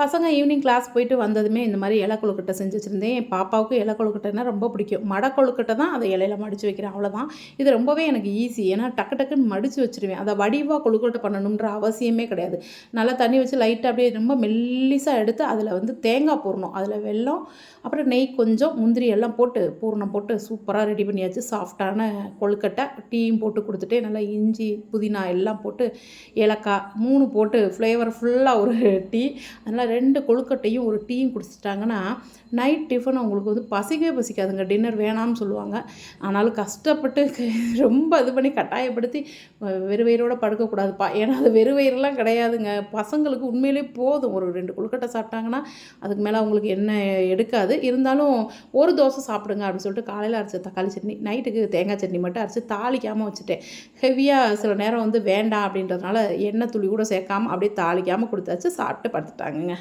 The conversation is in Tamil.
பசங்க ஈவினிங் கிளாஸ் போயிட்டு வந்ததுமே இந்த மாதிரி இலை கொழுக்கட்டை செஞ்சு வச்சுருந்தேன். என் பாப்பாவுக்கு இலை கொழுக்கட்டைனா ரொம்ப பிடிக்கும். மடை கொழுக்கட்டை தான் அதை இலையில மடித்து வைக்கிறேன். அவ்வளோதான் இது ரொம்பவே எனக்கு ஈஸி ஏன்னா டக்கு டக்குன்னு மடித்து வச்சுருவேன். அதை வடிவாக கொழுக்கட்டை பண்ணணுன்ற அவசியமே கிடையாது. நல்லா தண்ணி வச்சு லைட்டாக அப்படியே ரொம்ப மெல்லிசாக எடுத்து அதில் வந்து தேங்காய் போடணும். அதில் வெல்லம் அப்புறம் நெய் கொஞ்சம் முந்திரி எல்லாம் போட்டு பூர்ணம் போட்டு சூப்பராக ரெடி பண்ணியாச்சு. சாஃப்டான கொழுக்கட்டை டீயும் போட்டு கொடுத்துட்டு நல்லா இஞ்சி புதினா எல்லாம் போட்டு ஏலக்காய் மூணு போட்டு ஃப்ளேவர் ஃபுல்லாக ஒரு டீ. அதனால் ரெண்டு கொழுக்கட்டையும் ஒரு டீயும் குடிச்சிட்டாங்கன்னா நைட் டிஃபன் அவங்களுக்கு வந்து பசிக்கவே பசிக்காதுங்க. டின்னர் வேணாம்னு சொல்லுவாங்க. ஆனாலும் கஷ்டப்பட்டு ரொம்ப இது பண்ணி கட்டாயப்படுத்தி வெறுவயிரோடு படுக்கக்கூடாதுப்பா. ஏன்னா அது வெறுவயிரெலாம் கிடையாதுங்க. பசங்களுக்கு உண்மையிலே போதும். ஒரு ரெண்டு கொழுக்கட்டை சாப்பிட்டாங்கன்னா அதுக்கு மேலே அவங்களுக்கு என்ன எடுக்காது. இருந்தாலும் ஒரு தோசை சாப்பிடுங்க அப்படின்னு சொல்லிட்டு காலையில் அரைச்ச தக்காளி சட்னி நைட்டுக்கு தேங்காய் சட்னி மட்டும் அரைச்சி தாளிக்காமல் வச்சுட்டேன். ஹெவியாக சில நேரம் வந்து வேண்டாம் அப்படின்றதுனால எண்ணெய் துளி கூட சேர்க்காம அப்படியே தாளிக்காமல் கொடுத்தாச்சு. சாப்பிட்டு படுத்துட்டாங்கங்க.